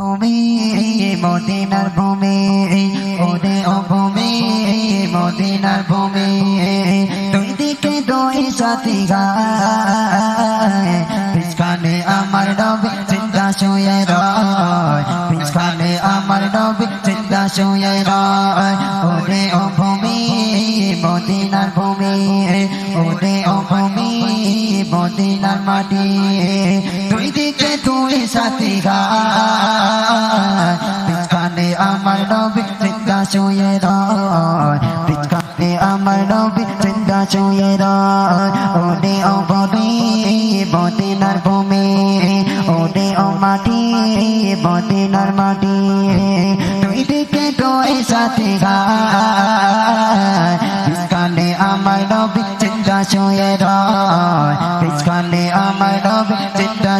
ভূমি, মদিনার ভূমি, ওরে ও ভূমি, মদিনার ভূমি। দুই দিকে দুই সাথী গায় পিছখানে আমার নবী চিন্তা শুয়ে রয় পিছখানে আমার নবী চিন্তা শুয়ে রয়। ওরে ও ভূমি, মদিনার ভূমি, ওরে ও ভূমি, মদিনার মাটি। দুই দিকে দুই সাথী গায় নবী চিন্তা শুয়ে রয় পিছখানে আমার নবী চিন্তা শুয়ে রয় ওরে ও ভূমি ওরে ও মাটি মদিনার মাটি দুই দিকে দুই সাথী গায় পিছখানে আমার নবী চিন্তা শুয়ে রয়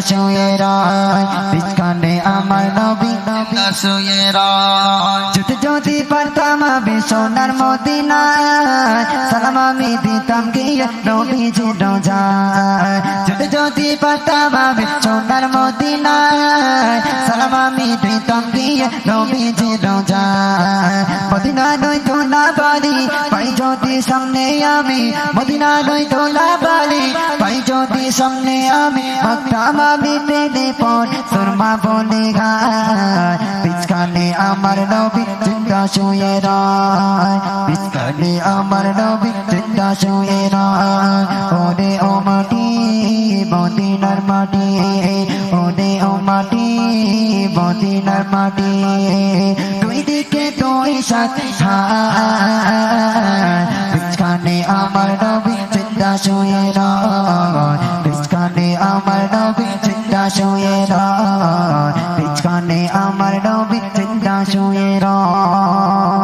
চিন্তা শুয়ে রয় পিছখানে আমার নবী নবী শুয়ে রয় যদি যদি পারতাম আমি সোনার মদিনায় সালাম আমি দিতাম গিয়ে নবীজি রোজায় যদি যদি পারতাম আমি সোনার মদিনায় সালাম আমি দিতাম গিয়ে নবীজি রোজায় মদিনা নই তো না পারি পাই সামনে আমি, মদিনা নই তো না পারি পাই যদি সামনে আমি আমি পেলে পর সুরমা বলে গায় আমার নবী চিন্তা শুয়ে রায়। আমার নবী চিন্তা শুয়ে ওরে ও মাটি, মদিনার মাটি, ওরে ও মাটি, মদিনার মাটি। দুই দিকে দুই সাথে জিন্দা শুয়ে রয়। পিছখানে আমার নবী জিন্দা শুয়ে রয়। পিছখানে আমার নবী জিন্দা শুয়ে রয়।